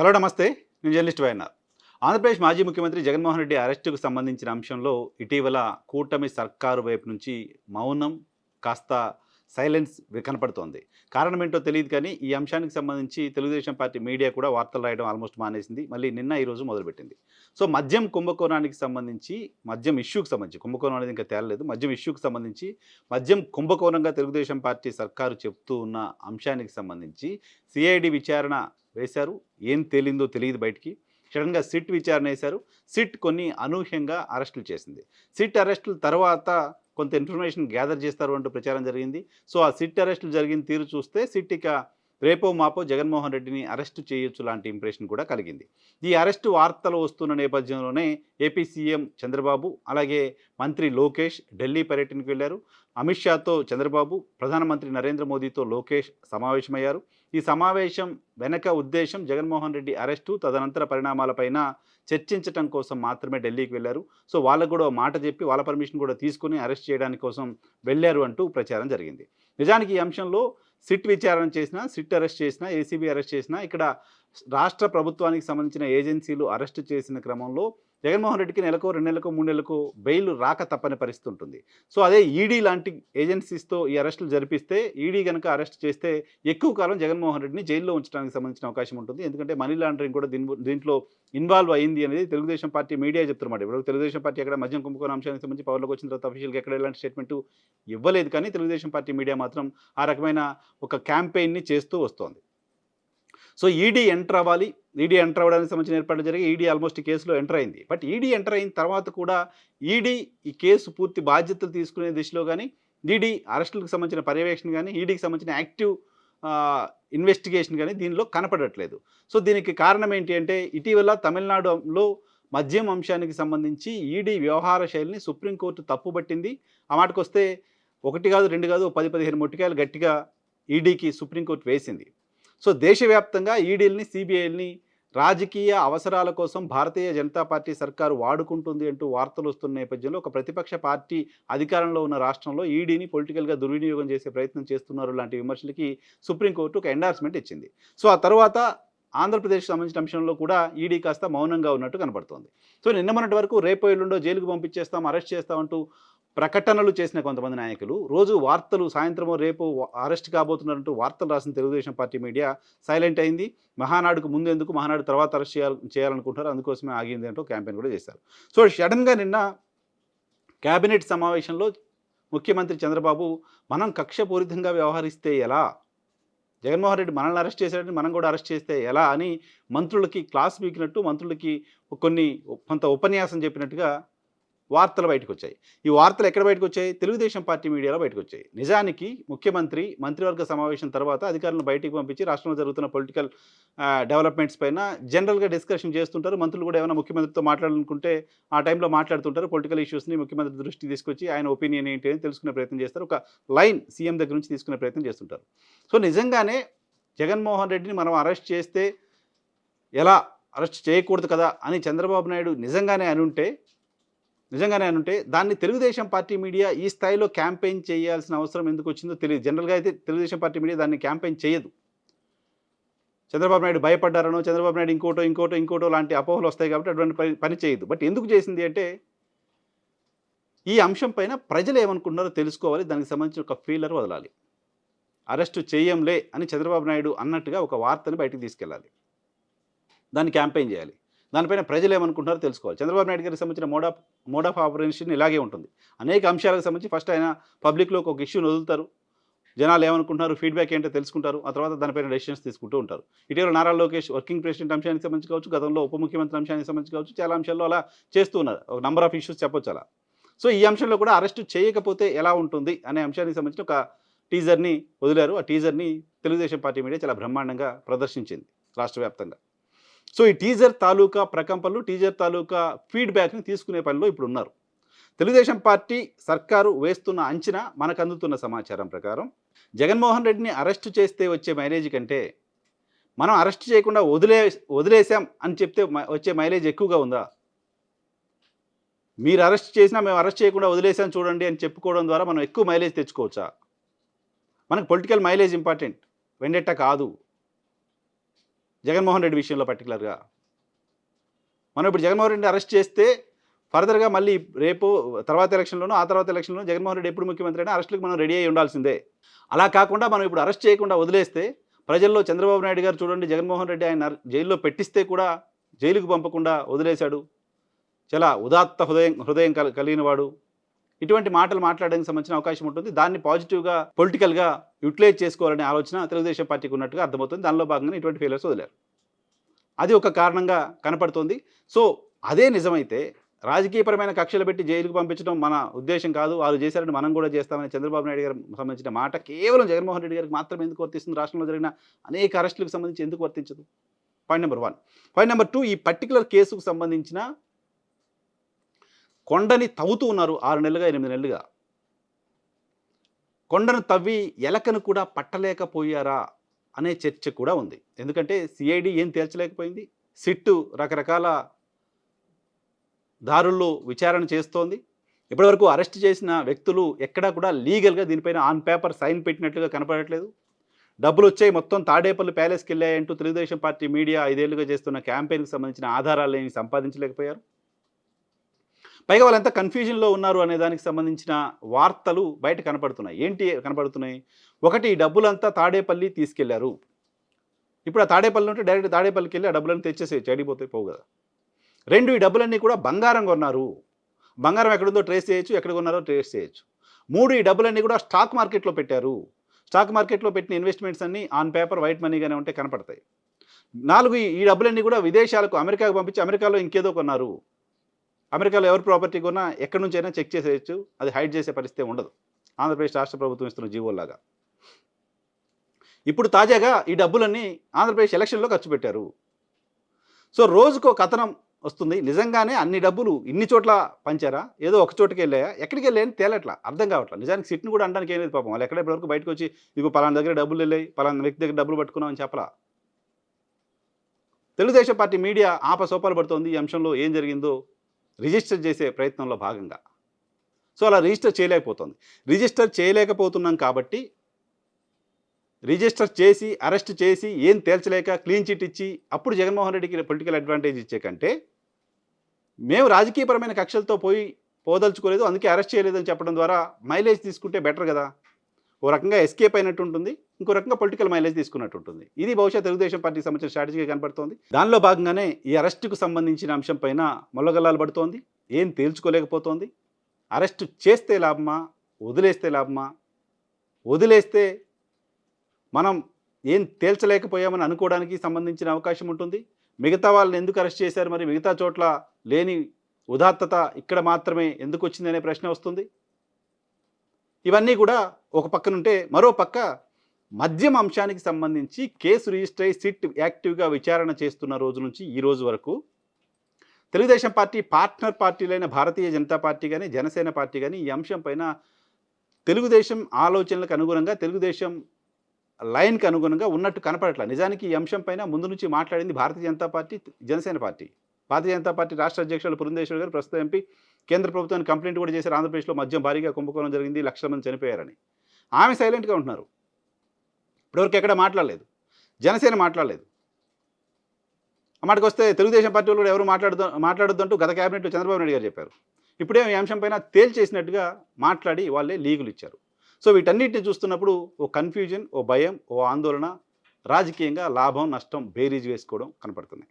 Hello నమస్తే. నేను journalist YNR. Andhra Pradesh మాజీ ముఖ్యమంత్రి జగన్మోహన్ రెడ్డి అరెస్టుకు సంబంధించిన అంశంలో ఇటీవల కూటమి సర్కారు వైపు నుంచి మౌనం కాస్త సైలెన్స్ కనపడుతోంది. కారణం ఏంటో తెలియదు కానీ ఈ అంశానికి సంబంధించి తెలుగుదేశం పార్టీ మీడియా కూడా వార్తలు రాయడం ఆల్మోస్ట్ మానేసింది. మళ్ళీ నిన్న ఈ రోజు మొదలుపెట్టింది. సో మద్యం కుంభకోణానికి సంబంధించి మద్యం ఇష్యూకి సంబంధించి కుంభకోణం అనేది ఇంకా తేలలేదు. మద్యం ఇష్యూకి సంబంధించి మద్యం కుంభకోణంగా తెలుగుదేశం పార్టీ సర్కారు చెప్తూ ఉన్న అంశానికి సంబంధించి సిఐడి విచారణ వేశారు. ఏం తేలిందో తెలియదు బయటికి. సడన్గా సిట్ విచారణ వేశారు. సిట్ కొన్ని అనూహ్యంగా అరెస్టులు చేసింది. సిట్ అరెస్టుల తర్వాత కొంత ఇన్ఫర్మేషన్ గ్యాదర్ చేస్తారు అంటూ ప్రచారం జరిగింది. సో ఆ సిట్ అరెస్టులు జరిగిన తీరు చూస్తే సిట్ ఇక రేపో మాపో జగన్మోహన్ రెడ్డిని అరెస్టు చేయొచ్చు లాంటి ఇంప్రెషన్ కూడా కలిగింది. ఈ అరెస్టు వార్తలు వస్తున్న నేపథ్యంలోనే ఏపీ సీఎం చంద్రబాబు అలాగే మంత్రి లోకేష్ ఢిల్లీ పర్యటనకు వెళ్ళారు. అమిత్ షాతో చంద్రబాబు ప్రధానమంత్రి నరేంద్ర మోదీతో లోకేష్ సమావేశమయ్యారు. ఈ సమావేశం వెనక ఉద్దేశం జగన్మోహన్ రెడ్డి అరెస్టు తదనంతర పరిణామాలపైన చర్చించడం కోసం మాత్రమే ఢిల్లీకి వెళ్ళారు. సో వాళ్ళకు కూడా మాట చెప్పి వాళ్ళ పర్మిషన్ కూడా తీసుకుని అరెస్ట్ చేయడానికి కోసం వెళ్ళారు అంటూ ప్రచారం జరిగింది. నిజానికి ఈ అంశంలో సిట్ విచారణ చేసినా సిట్ అరెస్ట్ చేసినా ఏసీబీ అరెస్ట్ చేసినా ఇక్కడ రాష్ట్ర ప్రభుత్వానికి సంబంధించిన ఏజెన్సీలు అరెస్ట్ చేసిన క్రమంలో జగన్మోహన్ రెడ్డికి నెలకో రెండు నెలలకు మూడు నెలలకు బెయిల్ రాక తప్పని పరిస్థితి ఉంటుంది. సో అదే ఈడీ లాంటి ఏజెన్సీస్తో ఈ అరెస్టులు జరిపిస్తే ఈడీ కనుక అరెస్ట్ చేస్తే ఎక్కువ కాలం జగన్మోహన్ రెడ్డిని జైల్లో ఉంచడానికి సంబంధించిన అవకాశం ఉంటుంది. ఎందుకంటే మనీ లాండరింగ్ కూడా దీని దీంట్లో ఇన్వాల్వ్ అయింది అనేది తెలుగుదేశం పార్టీ మీడియా చెప్తున్నమాట. ఇప్పుడు తెలుగుదేశం పార్టీ ఎక్కడ మద్యం కుంభకోణ అంశానికి సంబంధించి పవర్లోకి వచ్చిన తర్వాత అఫీషియల్గా ఎక్కడ ఎలాంటి స్టేట్మెంట్ ఇవ్వలేదు కానీ తెలుగుదేశం పార్టీ మీడియా మాత్రం ఆ రకమైన ఒక క్యాంపెయిన్ని చేస్తూ వస్తోంది. సో ఈడీ ఎంటర్ అవ్వాలి. ఈడీ ఎంటర్ అవ్వడానికి సంబంధించిన ఏర్పాట్లు జరిగి ఈడీ ఆల్మోస్ట్ ఈ కేసులో ఎంటర్ అయింది. బట్ ఈడీ ఎంటర్ అయిన తర్వాత కూడా ఈడీ ఈ కేసు పూర్తి బాధ్యతలు తీసుకునే దిశలో కానీ ఈడీ అరెస్టులకు సంబంధించిన పర్యవేక్షణ కానీ ఈడీకి సంబంధించిన యాక్టివ్ ఇన్వెస్టిగేషన్ కానీ దీనిలో కనపడట్లేదు. సో దీనికి కారణం ఏంటి అంటే ఇటీవల తమిళనాడులో మద్యం అంశానికి సంబంధించి ఈడీ వ్యవహార శైలిని సుప్రీంకోర్టు తప్పుపట్టింది ఆ మాటకు వస్తే ఒకటి కాదు రెండు కాదు పది పదిహేను మొట్టికాయలు గట్టిగా ఈడీకి సుప్రీంకోర్టు వేసింది. సో దేశవ్యాప్తంగా ఈడీల్ని సిబిఐల్ని రాజకీయ అవసరాల కోసం భారతీయ జనతా పార్టీ సర్కారు వాడుకుంటుంది అంటూ వార్తలు వస్తున్న నేపథ్యంలో ఒక ప్రతిపక్ష పార్టీ అధికారంలో ఉన్న రాష్ట్రంలో ఈడీని పొలిటికల్గా దుర్వినియోగం చేసే ప్రయత్నం చేస్తున్నారు లాంటి విమర్శలకి సుప్రీంకోర్టు ఒక ఎండార్స్మెంట్ ఇచ్చింది. సో ఆ తర్వాత ఆంధ్రప్రదేశ్కి సంబంధించిన అంశంలో కూడా ఈడీ కాస్త మౌనంగా ఉన్నట్టు కనబడుతోంది. సో నిన్న మొన్నటి వరకు రేపు ఎల్లుండో జైలుకు పంపించేస్తాం అరెస్ట్ చేస్తామంటూ ప్రకటనలు చేసిన కొంతమంది నాయకులు రోజు వార్తలు సాయంత్రమో రేపు అరెస్ట్ కాబోతున్నారంటూ వార్తలు రాసిన తెలుగుదేశం పార్టీ మీడియా సైలెంట్ అయింది. మహానాడుకు ముందు ఎందుకు మహానాడు తర్వాత అరెస్ట్ చేయాలి చేయాలనుకుంటారు అందుకోసమే ఆగింది అంటూ క్యాంపెయిన్ కూడా చేశారు. సో సడన్గా నిన్న క్యాబినెట్ సమావేశంలో ముఖ్యమంత్రి చంద్రబాబు మనం కక్షపూరితంగా వ్యవహరిస్తే ఎలా? జగన్మోహన్ రెడ్డి మనల్ని అరెస్ట్ చేశాడని మనం కూడా అరెస్ట్ చేస్తే ఎలా? అని మంత్రులకి క్లాస్ పీకినట్టు మంత్రులకి కొన్ని కొంత ఉపన్యాసం చెప్పినట్టుగా వార్తలు బయటకు వచ్చాయి ఈ వార్తలు ఎక్కడ బయటకు వచ్చాయి తెలుగుదేశం పార్టీ మీడియాలో బయటకు వచ్చాయి నిజానికి ముఖ్యమంత్రి మంత్రివర్గ సమావేశం తర్వాత అధికారులను బయటికి పంపించి రాష్ట్రంలో జరుగుతున్న పొలిటికల్ డెవలప్మెంట్స్ పైన జనరల్గా డిస్కషన్ చేస్తుంటారు. మంత్రులు కూడా ఏమైనా ముఖ్యమంత్రితో మాట్లాడాలనుకుంటే ఆ టైంలో మాట్లాడుతుంటారు. పొలిటికల్ ఇష్యూస్ని ముఖ్యమంత్రి దృష్టి తీసుకొచ్చి ఆయన ఒపీనియన్ ఏంటి అని తెలుసుకునే ప్రయత్నం చేస్తారు. ఒక లైన్ సీఎం దగ్గర నుంచి తీసుకునే ప్రయత్నం చేస్తుంటారు. సో నిజంగానే జగన్మోహన్ రెడ్డిని మనం అరెస్ట్ చేస్తే ఎలా? అరెస్ట్ చేయకూడదు కదా అని చంద్రబాబు నాయుడు నిజంగానే అనుంటే నిజంగానే అనుంటే దాన్ని తెలుగుదేశం పార్టీ మీడియా ఈ స్థాయిలో క్యాంపెయిన్ చేయాల్సిన అవసరం ఎందుకు వచ్చిందో తెలియదు. జనరల్గా అయితే తెలుగుదేశం పార్టీ మీడియా దాన్ని క్యాంపెయిన్ చేయదు. చంద్రబాబు నాయుడు భయపడ్డారనో చంద్రబాబు నాయుడు ఇంకోటో ఇంకోటో ఇంకోటో లాంటి అపోహలు వస్తాయి కాబట్టి అటువంటి పని పని చేయదు. బట్ ఎందుకు చేసింది అంటే ఈ అంశం పైన ప్రజలు ఏమనుకుంటున్నారో తెలుసుకోవాలి. దానికి సంబంధించిన ఒక ఫీలర్ వదలాలి. అరెస్టు చేయంలే అని చంద్రబాబు నాయుడు అన్నట్టుగా ఒక వార్తను బయటకు తీసుకెళ్ళాలి. దాన్ని క్యాంపెయిన్ చేయాలి. దానిపైన ప్రజలు ఏమనుకుంటున్నారో తెలుసుకోవాలి. చంద్రబాబు నాయుడు గారికి సంబంధించిన mode of mode of operation ఇలాగే ఉంటుంది. అనేక అంశాలకు సంబంధించి ఫస్ట్ ఆయన పబ్లిక్లో ఒక ఇష్యూని వదులుతారు. జనాలు ఏమనుకుంటున్నారు ఫీడ్బ్యాక్ ఏంటో తెలుసుకుంటారు. ఆ తర్వాత దానిపైన డెసిషన్స్ తీసుకుంటూ ఉంటారు. ఇటీవల నారా లోకేష్ వర్కింగ్ ప్రెసిడెంట్ అంశానికి సంబంధించి కావచ్చు గతంలో ఉప ముఖ్యమంత్రి అంశానికి సంబంధించి కావచ్చు చాలా అంశాల్లో అలా చేస్తూ ఉన్నారు. ఒక నంబర్ ఆఫ్ ఇష్యూస్ చెప్పొచ్చు అలా. సో ఈ అంశంలో కూడా అరెస్ట్ చేయకపోతే ఎలా ఉంటుంది అనే అంశానికి సంబంధించిన ఒక టీజర్ని వదిలారు. ఆ టీజర్ని తెలుగుదేశం పార్టీ మీడియా చాలా బ్రహ్మాండంగా ప్రదర్శించింది రాష్ట్ర వ్యాప్తంగా సో ఈ టీజర్ తాలూకా ప్రకంపనలు టీజర్ తాలూకా ఫీడ్బ్యాక్ని తీసుకునే పనిలో ఇప్పుడు ఉన్నారు తెలుగుదేశం పార్టీ సర్కారు వేస్తున్న అంచనా మనకు అందుతున్న సమాచారం ప్రకారం జగన్మోహన్ రెడ్డిని అరెస్ట్ చేస్తే వచ్చే మైలేజ్ కంటే మనం అరెస్ట్ చేయకుండా వదిలే వదిలేసాం అని చెప్తే వచ్చే మైలేజ్ ఎక్కువగా ఉందా? మీరు అరెస్ట్ చేసినా మేము అరెస్ట్ చేయకుండా వదిలేసాం చూడండి అని చెప్పుకోవడం ద్వారా మనం ఎక్కువ మైలేజ్ తెచ్చుకోవచ్చా? మనకు పొలిటికల్ మైలేజ్ ఇంపార్టెంట్. వెండెట్ట కాదు. జగన్మోహన్ రెడ్డి విషయంలో పర్టికులర్గా మనం ఇప్పుడు జగన్మోహన్ రెడ్డిని అరెస్ట్ చేస్తే ఫర్దర్గా మళ్ళీ రేపు తర్వాత ఎలక్షన్లోనూ ఆ తర్వాత ఎలక్షన్లో జగన్మోహన్ రెడ్డి ఎప్పుడు ముఖ్యమంత్రి అయినా అరెస్టులకు మనం రెడీ అయి ఉండాల్సిందే. అలా కాకుండా మనం ఇప్పుడు అరెస్ట్ చేయకుండా వదిలేస్తే ప్రజల్లో చంద్రబాబు నాయుడు గారు చూడండి జగన్మోహన్ రెడ్డి ఆయన జైల్లో పెట్టిస్తే కూడా జైలుకు పంపకుండా వదిలేశాడు. చాలా ఉదాత్త హృదయం హృదయం కల కలిగిన వాడు ఇటువంటి మాటలు మాట్లాడడానికి సంబంధించిన అవకాశం ఉంటుంది. దాన్ని పాజిటివ్గా పొలిటికల్గా యూటిలైజ్ చేసుకోవాలనే ఆలోచన తెలుగుదేశం పార్టీకి ఉన్నట్టుగా అర్థమవుతుంది. దానిలో భాగంగా ఇటువంటి ఫెయిలర్స్ వదిలేరు. అది ఒక కారణంగా కనపడుతోంది. సో అదే నిజమైతే రాజకీయపరమైన కక్షలు పెట్టి జైలుకు పంపించడం మన ఉద్దేశం కాదు. వాళ్ళు చేశారని మనం కూడా చేస్తామని చంద్రబాబు నాయుడు గారు సంబంధించిన మాట కేవలం జగన్మోహన్ రెడ్డి గారికి మాత్రమే ఎందుకు వర్తిస్తుంది? రాష్ట్రంలో జరిగిన అనేక అరెస్టులకు సంబంధించి ఎందుకు వర్తించదు? Point number one point number two ఈ పర్టికులర్ కేసుకు సంబంధించిన కొండని తవ్వుతూ ఉన్నారు ఆరు నెలలుగా ఎనిమిది నెలలుగా. కొండను తవ్వి ఎలకను కూడా పట్టలేకపోయారా అనే చర్చ కూడా ఉంది. ఎందుకంటే సిఐడి ఏం తేల్చలేకపోయింది? సిట్టు రకరకాల దారుల్లో విచారణ చేస్తోంది. ఇప్పటివరకు అరెస్ట్ చేసిన వ్యక్తులు ఎక్కడా కూడా లీగల్గా దీనిపైన ఆన్ పేపర్ సైన్ పెట్టినట్లుగా కనపడట్లేదు. డబ్బులు వచ్చాయి మొత్తం తాడేపల్లి ప్యాలెస్కి వెళ్ళాయంటూ తెలుగుదేశం పార్టీ మీడియా ఐదేళ్ళుగా చేస్తున్న క్యాంపెయిన్కి సంబంధించిన ఆధారాలు ఏమి సంపాదించలేకపోయారు. పైగా వాళ్ళంతా కన్ఫ్యూజన్లో ఉన్నారు అనే దానికి సంబంధించిన వార్తలు బయట కనపడుతున్నాయి. ఏంటి కనపడుతున్నాయి? ఒకటి ఈ డబ్బులంతా తాడేపల్లి తీసుకెళ్ళారు. ఇప్పుడు ఆ తాడేపల్లి ఉంటే డైరెక్ట్ తాడేపల్లికి వెళ్ళి ఆ డబ్బులను తెచ్చేసి చెడిపోతాయి పోవు కదా. రెండు ఈ డబ్బులన్నీ కూడా బంగారం కొన్నారు. బంగారం ఎక్కడుందో ట్రేస్ చేయొచ్చు ఎక్కడ కొన్నారో ట్రేస్ చేయొచ్చు. మూడు ఈ డబ్బులన్నీ కూడా స్టాక్ మార్కెట్లో పెట్టారు. స్టాక్ మార్కెట్లో పెట్టిన ఇన్వెస్ట్మెంట్స్ అన్నీ ఆన్ పేపర్ వైట్ మనీగానే ఉంటే కనపడతాయి. నాలుగు ఈ- ఈ డబ్బులన్నీ కూడా విదేశాలకు అమెరికాకు పంపించి అమెరికాలో ఇంకేదో కొన్నారు. అమెరికాలో ఎవరు ప్రాపర్టీ కొన్నా ఎక్కడి నుంచి అయినా చెక్ చేసేయచ్చు అది హైడ్ చేసే పరిస్థితి ఉండదు. ఆంధ్రప్రదేశ్ రాష్ట్ర ప్రభుత్వం ఇస్తున్న జీవోల్లాగా ఇప్పుడు తాజాగా ఈ డబ్బులన్నీ ఆంధ్రప్రదేశ్ ఎలక్షన్లో ఖర్చు పెట్టారు. సో రోజుకో కథనం వస్తుంది. నిజంగానే అన్ని డబ్బులు ఇన్ని చోట్ల పంచారా? ఏదో ఒక చోటుకి వెళ్ళాయా? ఎక్కడికి వెళ్ళాయని తేలట్లా. అర్థం కావట్లా. నిజానికి సిట్ని కూడా అనడానికి ఏం లేదు పాపం. వాళ్ళు ఎక్కడ ఇప్పటివరకు బయటకు వచ్చి ఇదిగో పలానా దగ్గర డబ్బులు వెళ్ళాయి పలానా వ్యక్తి దగ్గర డబ్బులు పట్టుకున్నామని చెప్పలా. తెలుగుదేశం పార్టీ మీడియా ఆపసోపాలు పడుతోంది ఈ అంశంలో ఏం జరిగిందో రిజిస్టర్ చేసే ప్రయత్నంలో భాగంగా. సో అలా రిజిస్టర్ చేయలేకపోతుంది. రిజిస్టర్ చేయలేకపోతున్నాం కాబట్టి రిజిస్టర్ చేసి అరెస్ట్ చేసి ఏం తేల్చలేక క్లీన్ చిట్ ఇచ్చి అప్పుడు జగన్మోహన్ రెడ్డికి పొలిటికల్ అడ్వాంటేజ్ ఇచ్చే కంటే మేము రాజకీయపరమైన కక్షలతో పోయి పోదలుచుకోలేదు అందుకే అరెస్ట్ చేయలేదని చెప్పడం ద్వారా మైలేజ్ తీసుకుంటే బెటర్ కదా. ఓ రకంగా ఎస్కేప్ అయినట్టు ఉంటుంది. ఇంకో రకంగా పొలిటికల్ మైలేజ్ తీసుకున్నట్టు ఉంటుంది. ఇది బహుశా తెలుగుదేశం పార్టీకి సంబంధించిన స్ట్రాటజీగా కనబడుతోంది. దానిలో భాగంగానే ఈ అరెస్టుకు సంబంధించిన అంశం పైన మొల్లగల్లాలు పడుతోంది. ఏం తేల్చుకోలేకపోతోంది. అరెస్టు చేస్తే లాభమా? వదిలేస్తే లాభమా? వదిలేస్తే మనం ఏం తేల్చలేకపోయామని అనుకోవడానికి సంబంధించిన అవకాశం ఉంటుంది. మిగతా వాళ్ళని ఎందుకు అరెస్ట్ చేశారు మరి? మిగతా చోట్ల లేని ఉదాత్తత ఇక్కడ మాత్రమే ఎందుకు వచ్చింది అనే ప్రశ్న వస్తుంది. ఇవన్నీ కూడా ఒక పక్కనుంటే మరో పక్క మద్యం అంశానికి సంబంధించి కేసు రిజిస్టర్ అయి సిట్ యాక్టివ్గా విచారణ చేస్తున్న రోజు నుంచి ఈ రోజు వరకు తెలుగుదేశం పార్టీ పార్ట్నర్ పార్టీలైన భారతీయ జనతా పార్టీ కానీ జనసేన పార్టీ కానీ ఈ అంశం పైన తెలుగుదేశం ఆలోచనలకు అనుగుణంగా తెలుగుదేశం లైన్కి అనుగుణంగా ఉన్నట్టు కనపడట్ల. నిజానికి ఈ అంశం పైన ముందు నుంచి మాట్లాడింది Bharatiya Janata party Janasena party. Bharatiya Janata party రాష్ట్ర అధ్యక్షులు పురంధేశ్వరి గారు ప్రస్తుతం ఎంపీ కేంద్ర ప్రభుత్వాన్ని కంప్లైంట్ కూడా చేశారు. ఆంధ్రప్రదేశ్లో మద్యం భారీగా కుంభకోణం జరిగింది లక్షల మంది చనిపోయారని. ఆమె సైలెంట్గా ఉంటున్నారు. ఇప్పటివరకు ఎక్కడ మాట్లాడలేదు. జనసేన మాట్లాడలేదు. ఆ మాటకు వస్తే తెలుగుదేశం పార్టీ వాళ్ళు కూడా ఎవరు మాట్లాడుతూ మాట్లాడొద్దంటూ గత క్యాబినెట్లో చంద్రబాబు నాయుడు గారు చెప్పారు. ఇప్పుడే ఈ అంశం పైన తేల్చేసినట్టుగా మాట్లాడి వాళ్ళే లీగులు ఇచ్చారు. సో వీటన్నిటిని చూస్తున్నప్పుడు ఓ కన్ఫ్యూజన్ ఓ భయం ఓ ఆందోళన రాజకీయంగా లాభం నష్టం బేరీజ్ వేసుకోవడం కనపడుతున్నాయి